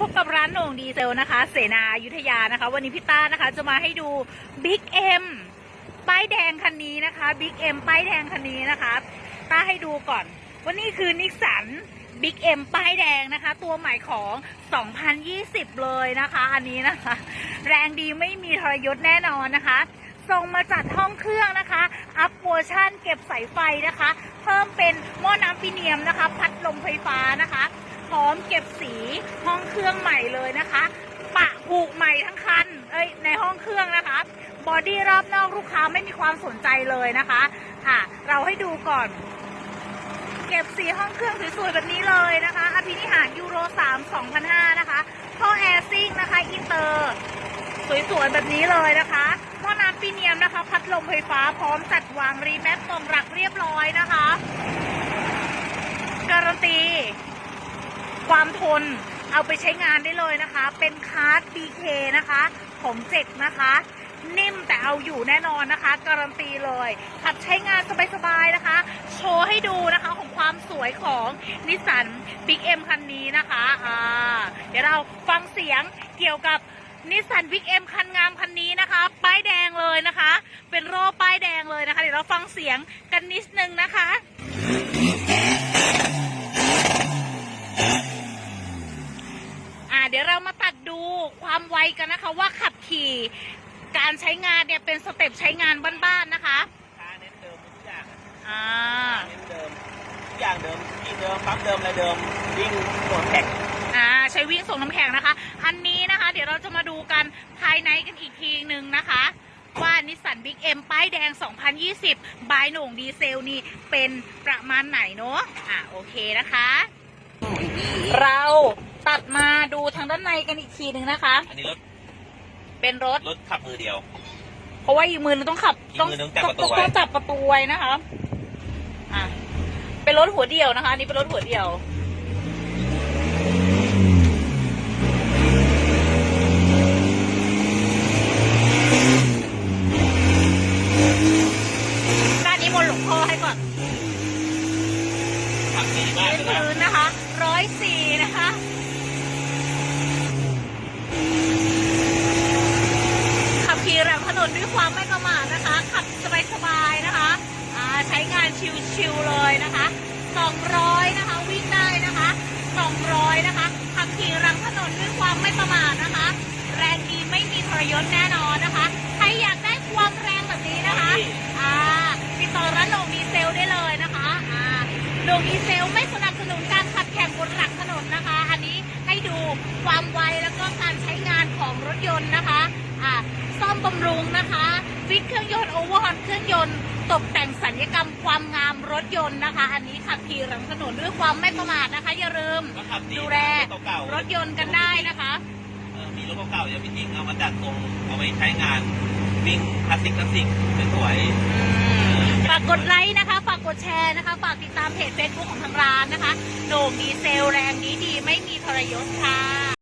พบกับร้านโหน่งดีเซลนะคะ เสนาอยุธยานะคะ วันนี้พี่ต้านะคะ จะมาให้ดู Big M ป้ายแดงคันนี้นะคะ Big M ป้ายแดงคันนี้นะคะต้าให้ดูก่อนว่านี่คือนิสสัน Big M ป้ายแดงนะคะ ตัวใหม่ของ 2020 เลยนะคะ อันนี้นะคะ แรงดีไม่มีทรยศแน่นอนนะคะส่งมาจัดห้องเครื่องนะคะ อัพเวชั่นเก็บสายไฟนะคะ เพิ่มเป็นหม้อน้ำฟิเนียมนะคะ พัดลมไฟฟ้านะคะ พร้อมเก็บสีห้องเครื่องใหม่เลยนะคะ ปะผูกใหม่ทั้งคัน เอ้ยในห้องเครื่องนะคะ บอดี้รอบนอกลูกค้าไม่มีความสนใจเลยนะคะค่ะ เราให้ดูก่อน เก็บสีห้องเครื่องสวยๆแบบนี้เลยนะคะอภินิหารยูโร3 2005 นะคะท่อแอร์ซิ่งนะคะอินเตอร์สวยๆแบบนี้เลยนะคะหม้อน้ำปีเนียมนะคะ พัดลมไฟฟ้าพร้อมจัดวางรีแมปกล่องรักเรียบร้อยนะคะ การันตี ทน เอาไปใช้งานได้เลยนะคะ เป็นคาร์ด BK นะคะ ของเจ็กนะคะ นิ่มแต่เอาอยู่แน่นอนนะคะ การันตีเลย ขับใช้งานสบายๆนะคะ โชว์ให้ดูนะคะของความสวยของนิสสัน Big M คันนี้นะคะอ่าเดี๋ยวเราฟังเสียงเกี่ยวกับนิสสัน Big M คันงามคันนี้นะคะ ป้ายแดงเลยนะคะ เป็นโร่ป้ายแดงเลยนะคะ เดี๋ยวเราฟังเสียงกันนิดนึงนะคะ อ่าเดี๋ยวเรามาตัดดู ความไวกันนะคะ ว่าขับขี่การใช้งานเนี่ยเป็นสเต็ปใช้งานบ้านๆนะคะค้าเน้นเดิมทุกอย่างอะอ่าเน้นเดิมทุกอย่างเดิมที่เดิมปั๊มเดิมอะไรเดิมวิ่งสวนแท็กอ่าใช้วิ่งส่งน้ำแข็งนะคะ อันนี้นะคะ เดี๋ยวเราจะมาดูกันภายในกันอีกทีหนึ่งนะคะ ว่านิสสันบิ๊กเอ็มป้ายแดง 2020 บายโหน่งดีเซลนี่เป็นประมาณไหนเนาะอ่าโอเคนะคะ เรา ตัดมาดูทางด้านในกันอีกทีหนึ่งนะคะ อันนี้รถเป็นรถ รถขับมือเดียว เพราะว่าอีกมือนึงต้องขับอีกมือนึงจับประตูต้องไว้ ต้องจับประตูไว้นะคะอะเป็นรถหัวเดียวนะคะอันนี้เป็นรถหัวเดียว ด้านนี้บนหลวงพ่อให้ก่อน ขับดีมากเป็นเลยนะ พื้นนะคะร้อยสี่นะคะ ขับขี่หลังถนนด้วยความไม่ประมาทนะคะ ขับสบายๆนะคะอ่าใช้งานชิวๆเลยนะคะ200นะคะ วิ่งได้นะคะ200นะคะขับขี่หลังถนนด้วยความไม่ประมาทนะคะ แรงดีไม่มีทรยศแน่นอนนะคะ ใครอยากได้ความแรงแบบนี้นะคะอ่าติดต่อร้านโหนงดีเซลได้เลยนะคะอ่าโหนงดีเซลไม่สนับสนุนการขับแข่งบนหลังถนนนะคะ อันนี้ให้ดูความไวแล้วก็การใช้งานของรถยนต์นะคะอ่าซ่อมบำรุงนะคะ ฟิตเครื่องยนต์โอเวอร์ฮอลเครื่องยนต์ ตกแต่งสัญญกรรมความงามรถยนต์นะคะ อันนี้ขับขี่หลังถนนด้วยความไม่ประมาทนะคะ อย่าลืมก็ขับดีดูแลรถเก่าๆรถยนต์กันได้นะคะ เออมีรถเก่าๆอย่าไปทิ้งเอามาดัดตรงเอาไปใช้งานวิ่งคลาสสิกคลาสสิกสวยๆฝากกดไลค์นะคะ ฝากกดแชร์นะคะ ฝากติดตามเพจ Facebook ของทางร้านนะคะโหน่งดีเซลแรงดีดีไม่มีทรยศค่ะ